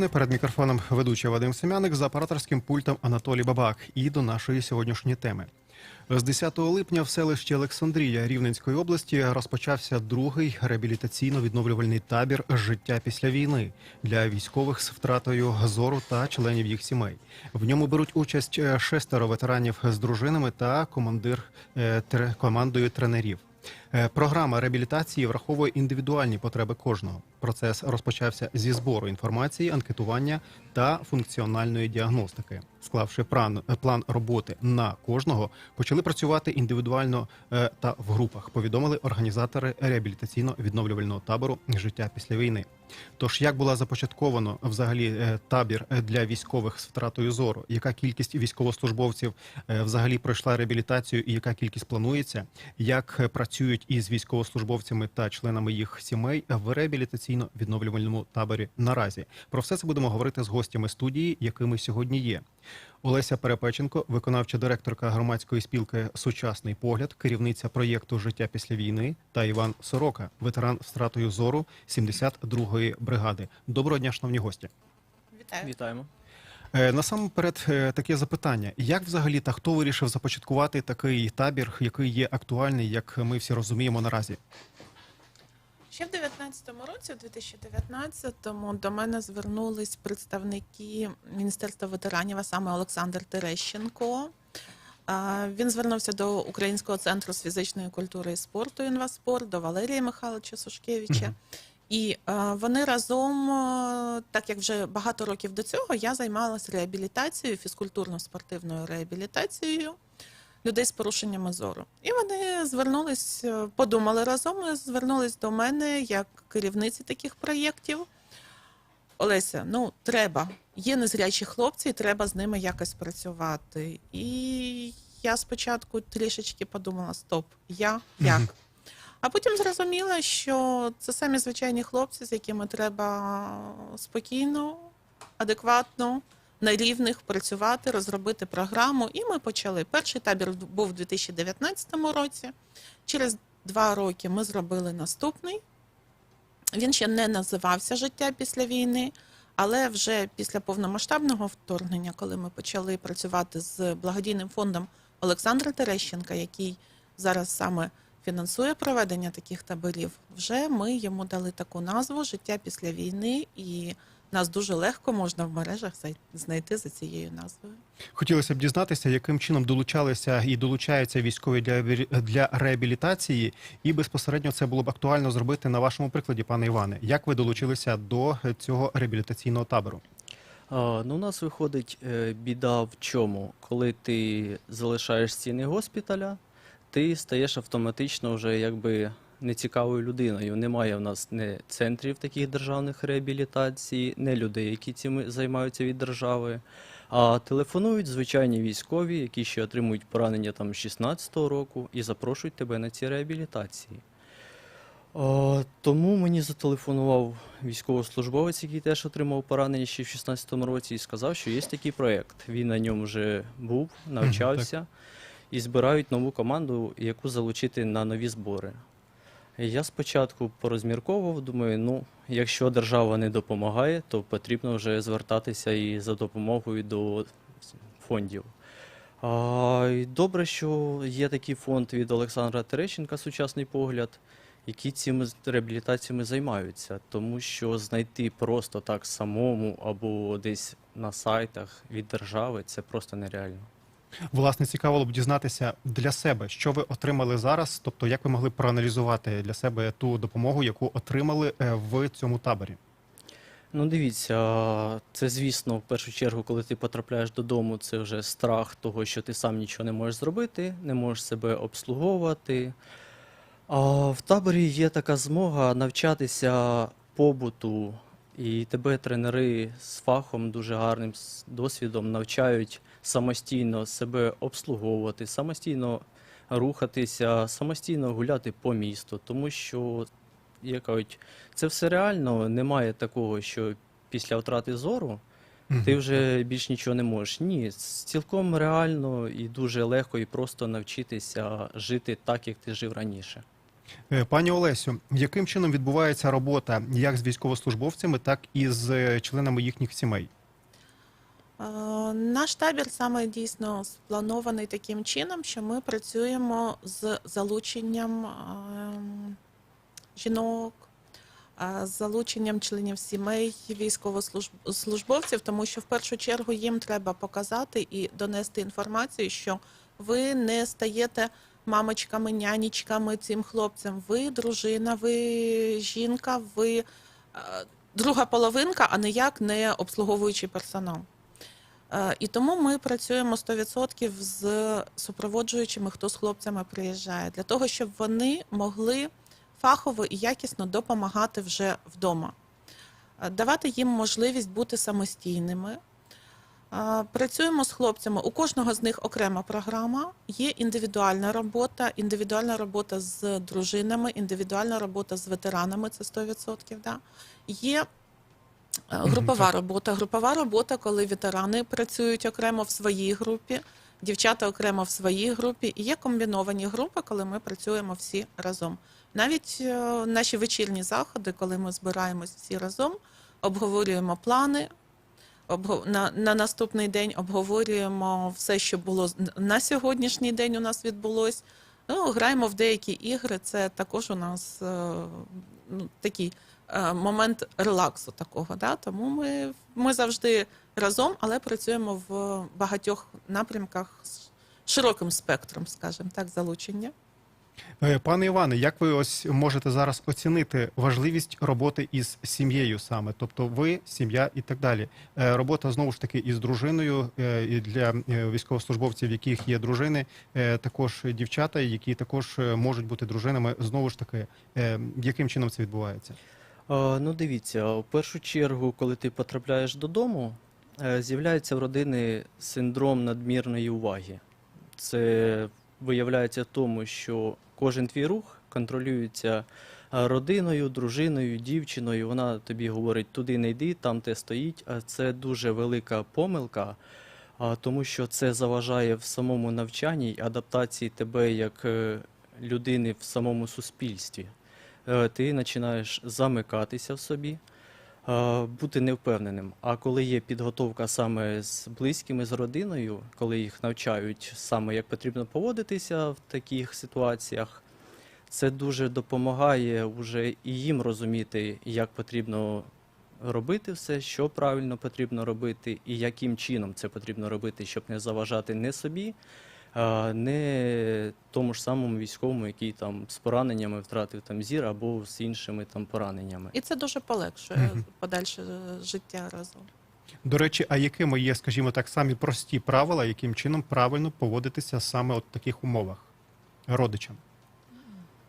Рівне. Перед мікрофоном ведучий Вадим Семяник за операторським пультом Анатолій Бабак. І до нашої сьогоднішньої теми. З 10 липня в селищі Олександрія Рівненської області розпочався другий реабілітаційно-відновлювальний табір Життя після війни для військових з втратою зору та членів їх сімей. В ньому беруть участь е, шестеро ветеранів з дружинами та командир е, командою тренерів. Е, Програма реабілітації враховує індивідуальні потреби кожного. Процес розпочався зі збору інформації, анкетування та функціональної діагностики. Склавши план, е, план роботи на кожного, почали працювати індивідуально е, та в групах. Повідомили організатори реабілітаційно-відновлювального табору Життя після війни. Тож, як була започатковано взагалі табір для військових з втратою зору, яка кількість військовослужбовців взагалі пройшла реабілітацію, і яка кількість планується, як е, працюють із військовослужбовцями та членами їх сімей в реабілітаційно-відновлювальному таборі наразі. Про все це будемо говорити з гостями студії, якими сьогодні є. Олеся Перепеченко, виконавча директорка громадської спілки Сучасний погляд, керівниця проєкту Життя після війни та Іван Сорока, ветеран з втратою зору 72-ї бригади. Доброго дня, шановні гості. Вітаю. Вітаємо. Е, Насамперед, е, таке запитання: як взагалі та хто вирішив започаткувати такий табір, який є актуальний, як ми всі розуміємо наразі? Ще в 19-му році, у 2019-му, до мене звернулись представники Міністерства ветеранів, а саме Олександр Терещенко. Він звернувся до Українського центру з фізичної культури і спорту «Інваспорт», до Валерія Михайловича Сушкевича. Мгм. І е, вони разом, е, так як вже багато років до цього, я займалася реабілітацією, фізкультурно-спортивною реабілітацією людей з порушеннями зору. І вони звернулись, е, подумали разом, звернулись до мене як керівниці таких проєктів. Олеся, ну треба. Є незрячі хлопці, і треба з ними якось працювати. І я спочатку трішечки подумала: стоп, я як? А потім зрозуміла, що це самі звичайні хлопці, з якими треба спокійно, адекватно, на рівних працювати, розробити програму. І ми почали. Перший табір був у 2019 році. Через два роки ми зробили наступний. Він ще не називався Життя після війни, але вже після повномасштабного вторгнення, коли ми почали працювати з благодійним фондом Олександра Терещенка, який зараз саме фінансує проведення таких таборів, вже ми йому дали таку назву Життя після війни, і нас дуже легко можна в мережах знайти за цією назвою. Хотілося б дізнатися, яким чином долучалися і долучаються військові для, для реабілітації, і безпосередньо це було б актуально зробити на вашому прикладі, пане Іване. Як ви долучилися до цього реабілітаційного табору? А, ну, у нас виходить е, біда в чому? Коли ти залишаєш стіни госпіталя, ти стаєш автоматично вже якби нецікавою людиною. Немає в нас не центрів таких державних реабілітацій, не людей, які цим займаються від держави. А телефонують звичайні військові, які ще отримують поранення там з 16-го року і запрошують тебе на ці реабілітації. О, тому мені зателефонував військовослужбовець, який теж отримав поранення ще в 16-му році, і сказав, що є такий проєкт. Він на ньому вже був, навчався, і збирають нову команду, яку залучити на нові збори. Я спочатку порозмірковував, думаю, ну, якщо держава не допомагає, то потрібно вже звертатися і за допомогою до фондів. А, добре, що є такий фонд від Олександра Терещенка Сучасний погляд, які цими реабілітаціями займаються, тому що знайти просто так самому або десь на сайтах від держави це просто нереально. Власне, цікаво б дізнатися для себе, що ви отримали зараз, тобто як ви могли проаналізувати для себе ту допомогу, яку отримали е, в цьому таборі. Ну, дивіться, це звісно, в першу чергу, коли ти потрапляєш додому, це вже страх того, що ти сам нічого не можеш зробити, не можеш себе обслуговувати. В таборі є така змога навчатися побуту, і тебе тренери з фахом, дуже гарним з досвідом навчають самостійно себе обслуговувати, самостійно рухатися, самостійно гуляти по місту, тому що як кажуть, це все реально, немає такого, що після втрати зору ти вже більш нічого не можеш. Ні, цілком реально і дуже легко і просто навчитися жити так, як ти жив раніше. Е, Пані Олесю, яким чином відбувається робота як з військовослужбовцями, так і з е, членами їхніх сімей? Е, Наш табір саме дійсно спланований таким чином, що ми працюємо з залученням жінок, з залученням членів сімей військовослужбовців, тому що в першу чергу їм треба показати і донести інформацію, що ви не стаєте мамочками, нянечками цим хлопцям. Ви дружина, ви жінка, ви е, друга половинка, а ніяк не обслуговуючий персонал. Е, І тому ми працюємо 100% з супроводжуючими, хто з хлопцями приїжджає, для того, щоб вони могли фахово і якісно допомагати вже вдома, Е, давати їм можливість бути самостійними. Працюємо з хлопцями. У кожного з них окрема програма. Є індивідуальна робота, індивідуальна робота з дружинами, індивідуальна робота з ветеранами це 100%. Да. Є Е, Групова робота. Групова робота, коли ветерани працюють окремо в своїй групі, дівчата окремо в своїй групі. І є комбіновані групи, коли ми працюємо всі разом. Навіть е, наші вечірні заходи, коли ми збираємось всі разом, обговорюємо плани. На, на наступний день обговорюємо все, що було на сьогоднішній день у нас відбулось. Ну, граємо в деякі ігри. Це також у нас е, ну, такий е, момент релаксу такого. Да? Тому ми, ми завжди разом, але працюємо в багатьох напрямках з широким спектром, скажімо так, залучення. Е, Пане Іване, як ви ось можете зараз оцінити важливість роботи із сім'єю саме? Тобто ви, сім'я і так далі. Е, Робота знову ж таки із дружиною е, і для військовослужбовців, яких є дружини, також дівчата, які також можуть бути дружинами. Знову ж таки, яким чином це відбувається? Ну, дивіться, в першу чергу, коли ти потрапляєш додому, з'являється в родини синдром надмірної уваги. Це виявляється в тому, що кожен твій рух контролюється родиною, дружиною, дівчиною. Вона тобі говорить, туди не йди, там те стоїть. А це дуже велика помилка, тому що це заважає в самому навчанні адаптації тебе як е, людини в самому суспільстві е, ти починаєш замикатися в собі, бути невпевненим. А коли є підготовка саме з близькими, з родиною, коли їх навчають саме як потрібно поводитися в таких ситуаціях, це дуже допомагає вже і їм розуміти, як потрібно робити все, що правильно потрібно робити, і яким чином це потрібно робити, щоб не заважати не собі, не тому ж самому військовому, який там з пораненнями втратив там зір або з іншими там пораненнями. І це дуже полегшує Мгм. подальше життя разом. До речі, а якими є, скажімо так, самі прості правила, яким чином правильно поводитися саме от в таких умовах родичам?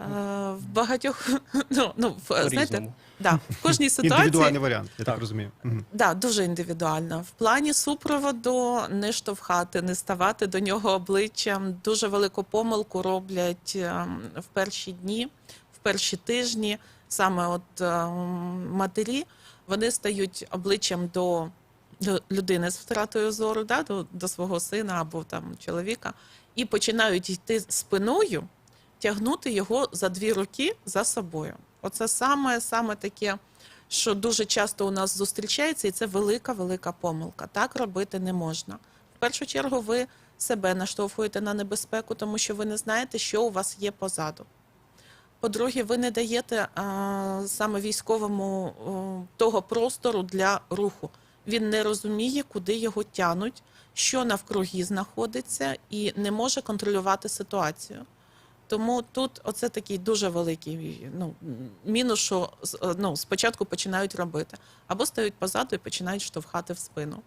Е, В багатьох, ну, ну в, знаєте, да, в кожній ситуації Індивідуальний варіант, я так Так. розумію. Мгм. Да, дуже індивідуально. В плані супроводу не штовхати, не ставати до нього обличчям. Дуже велику помилку роблять ем, в перші дні, в перші тижні. Саме от матері вони стають обличчям до, до людини з втратою зору, да, до, до свого сина або там чоловіка, і починають йти спиною, тягнути його за дві руки за собою. Оце саме, саме таке що дуже часто у нас зустрічається, і це велика, велика помилка. Так робити не можна. В першу чергу, ви себе наштовхуєте на небезпеку, тому що ви не знаєте, що у вас є позаду. По-друге, ви не даєте а, саме військовому о, того простору для руху. Він не розуміє, куди його тянуть, що навкруги знаходиться, і не може контролювати ситуацію. Тому тут оце такий дуже великий ну, мінус, що е, ну, спочатку починають робити, або стають позаду і починають штовхати в спину.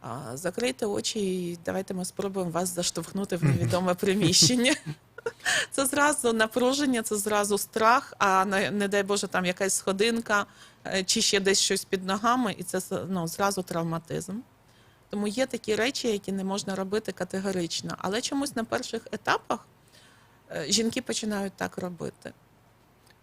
А, закрийте очі і давайте ми спробуємо вас заштовхнути в невідоме приміщення. Це зразу напруження, це зразу страх, а не, не дай Боже, там якась сходинка е, чи ще десь щось під ногами, і це ну, зразу травматизм. Тому є такі речі, які не можна робити категорично. Але чомусь на перших етапах жінки починають так робити.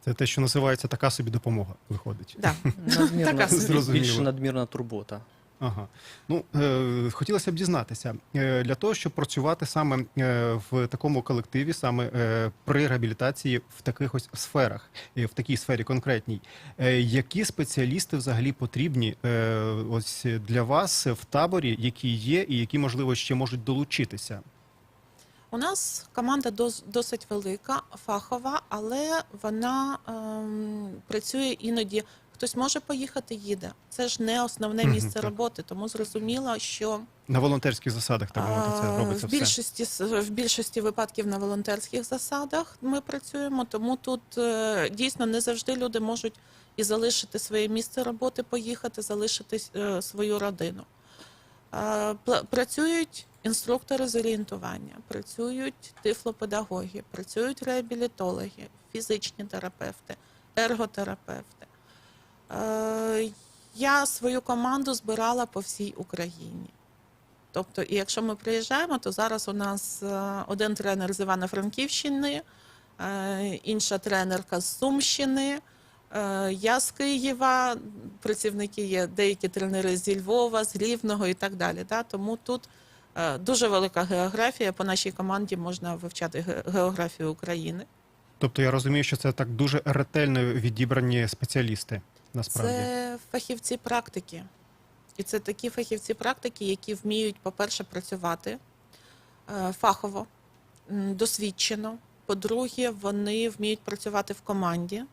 Це те, що називається така собі допомога, виходить. Да. Надмірна, Така собі. Більше надмірна турбота. Ага. Ну, е, хотілося б дізнатися, е, для того, щоб працювати саме е, в такому колективі, саме е, при реабілітації в таких ось сферах, е, в такій сфері конкретній, е, які спеціалісти взагалі потрібні е, ось для вас в таборі, які є і які, можливо, ще можуть долучитися? У нас команда дос- досить велика, фахова, але вона ем, працює іноді. Хтось може поїхати, їде. Це ж не основне місце так. роботи, тому зрозуміло, що На волонтерських засадах, так мовити, це а, робиться в все. більшості в більшості випадків на волонтерських засадах ми працюємо. Тому тут е, дійсно не завжди люди можуть і залишити своє місце роботи, поїхати, залишити е, свою родину. Е, Працюють інструктори з орієнтування, працюють тифлопедагоги, працюють реабілітологи, фізичні терапевти, ерготерапевти. Е, Я свою команду збирала по всій Україні. Тобто, і якщо ми приїжджаємо, то зараз у нас е, один тренер з Івано-Франківщини, інша тренерка з Сумщини, я з Києва, працівники є деякі тренери зі Львова, з Рівного і так далі. Да? Тому тут е, дуже велика географія. По нашій команді можна вивчати географію України. Тобто я розумію, що це так дуже ретельно відібрані спеціалісти. Насправді. Це фахівці практики. І це такі фахівці практики, які вміють, по-перше, працювати е, фахово, досвідчено. По-друге, вони вміють працювати в команді.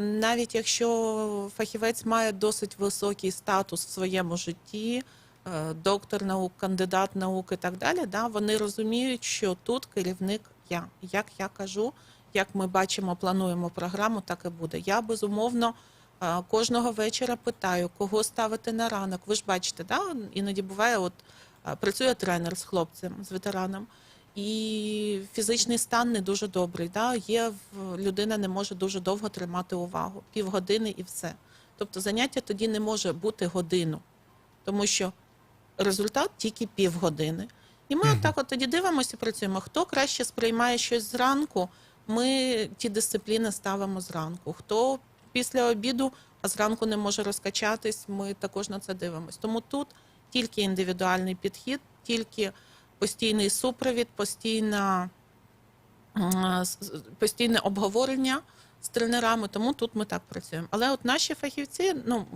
Навіть якщо фахівець має досить високий статус в своєму житті, е, доктор наук, кандидат наук і так далі, да, вони розуміють, що тут керівник я. Як я кажу, як ми бачимо, плануємо програму, так і буде. Я безумовно е, кожного вечора питаю, кого ставити на ранок. Ви ж бачите, да? іноді буває, от е, працює тренер з хлопцем, з ветераном, і фізичний стан не дуже добрий. Да? Є людина не може дуже довго тримати увагу, півгодини і все. Тобто заняття тоді не може бути годину, тому що результат тільки півгодини. І ми Мгм. от так от тоді дивимося працюємо. Хто краще сприймає щось зранку, ми ті дисципліни ставимо зранку. Хто після обіду, а зранку не може розкачатись, ми також на це дивимося. Тому тут тільки індивідуальний підхід, тільки постійний супровід, постійна, постійне обговорення з тренерами. Тому тут ми так працюємо. Але от наші фахівці, ну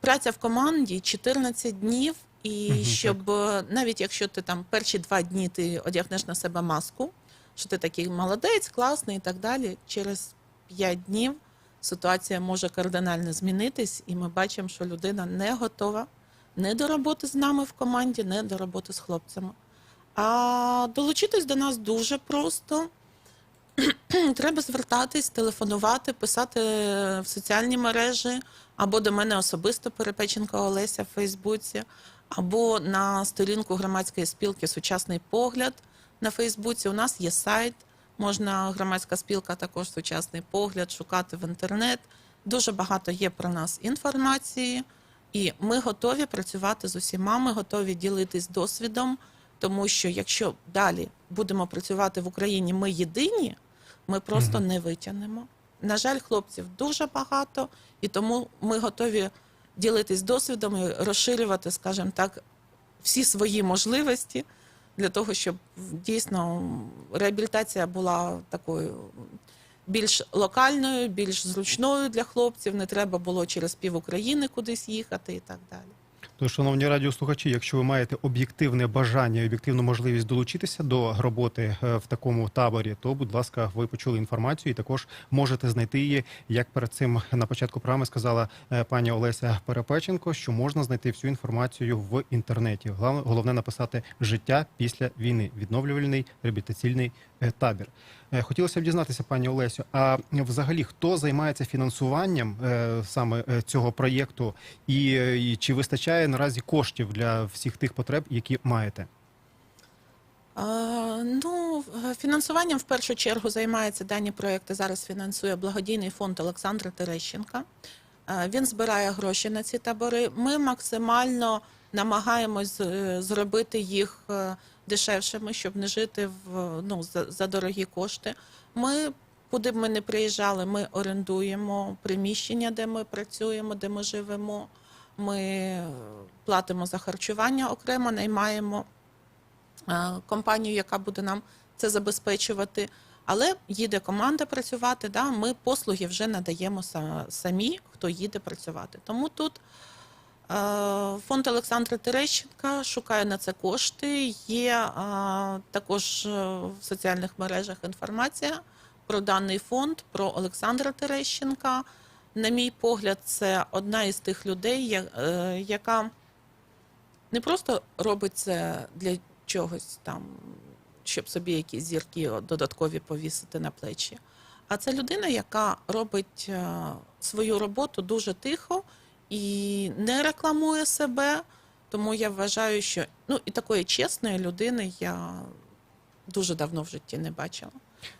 праця в команді 14 днів, і щоб е, навіть якщо ти там перші два дні ти одягнеш на себе маску, що ти такий молодець, класний і так далі. Через 5 днів ситуація може кардинально змінитись, і ми бачимо, що людина не готова не до роботи з нами в команді, не до роботи з хлопцями. А долучитись до нас дуже просто. Треба звертатись, телефонувати, писати в соціальні мережі, або до мене особисто Перепеченка Олеся в Фейсбуці, або на сторінку громадської спілки Сучасний погляд на Фейсбуці. У нас є сайт, можна громадська спілка також сучасний погляд шукати в інтернет. Дуже багато є про нас інформації, і ми готові працювати з усіма. Ми готові ділитись досвідом, тому що якщо далі будемо працювати в Україні, ми єдині, ми просто Мгм. не витягнемо. На жаль, хлопців дуже багато, і тому ми готові ділитись досвідом і розширювати, скажімо так, всі свої можливості для того, щоб дійсно реабілітація була такою більш локальною, більш зручною для хлопців. Не треба було через пів України кудись їхати і так далі. Тож, шановні радіослухачі, якщо ви маєте об'єктивне бажання об'єктивну можливість долучитися до роботи е, в такому таборі, то, будь ласка, ви почули інформацію і також можете знайти її. Як перед цим на початку програми сказала е, пані Олеся Перепеченко, що можна знайти всю інформацію в інтернеті. Головне написати життя після війни, відновлювальний реабілітаційний табір. Е, Хотілося б дізнатися, пані Олесю, а взагалі хто займається фінансуванням е, саме е, цього проєкту, і, е, і чи вистачає наразі коштів для всіх тих потреб, які маєте? Ну, е, фінансуванням в першу чергу займається дані проекти. Зараз фінансує благодійний фонд Олександра Терещенка. Е, Він збирає гроші на ці табори. Ми максимально намагаємось е, зробити їх е, дешевшими, щоб не жити в ну за, за дорогі кошти. Ми куди б ми не приїжджали, ми орендуємо приміщення, де ми працюємо, де ми живемо. Ми е, платимо за харчування окремо, наймаємо е, компанію, яка буде нам це забезпечувати. Але їде команда працювати. Да, ми послуги вже надаємо самі, хто їде працювати. Тому тут фонд Олександра Терещенка шукає на це кошти. Є е, також е, в соціальних мережах інформація про даний фонд, про Олександра Терещенка. На мій погляд, це одна із тих людей, е, яка не просто робить це для чогось там, щоб собі якісь зірки додаткові повісити на плечі. А це людина, яка робить е, свою роботу дуже тихо і не рекламує себе. Тому я вважаю, що ну і такої чесної людини я дуже давно в житті не бачила.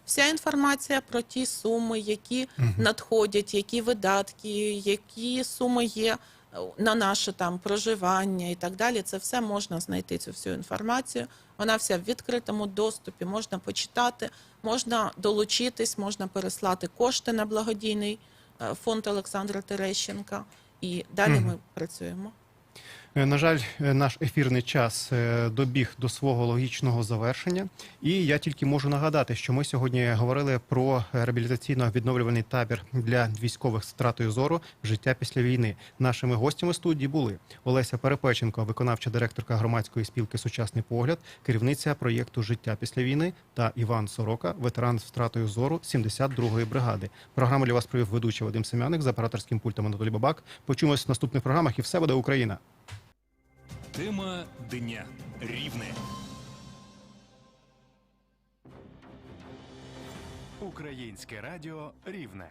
Вся інформація про ті суми, які надходять, які видатки, які суми є е, на наше там проживання і так далі. Це все можна знайти цю всю інформацію. Вона вся в відкритому доступі, можна почитати, можна долучитись, можна переслати кошти на благодійний е, фонд Олександра Терещенка. І далі mm. ми працюємо. Е, На жаль, е, наш ефірний час е, добіг до свого логічного завершення, і я тільки можу нагадати, що ми сьогодні говорили про реабілітаційно-відновлювальний табір для військових з втратою зору життя після війни. Нашими гостями студії були Олеся Перепеченко, виконавча директорка громадської спілки Сучасний погляд, керівниця проєкту Життя після війни та Іван Сорока, ветеран з втратою зору 72-ї бригади. Програму для вас провів ведучий Вадим Семяник за операторським пультом Анатолій Бабак. Почуємось в наступних програмах, і все буде Україна. Тема дня рівне. Українське радіо Рівне.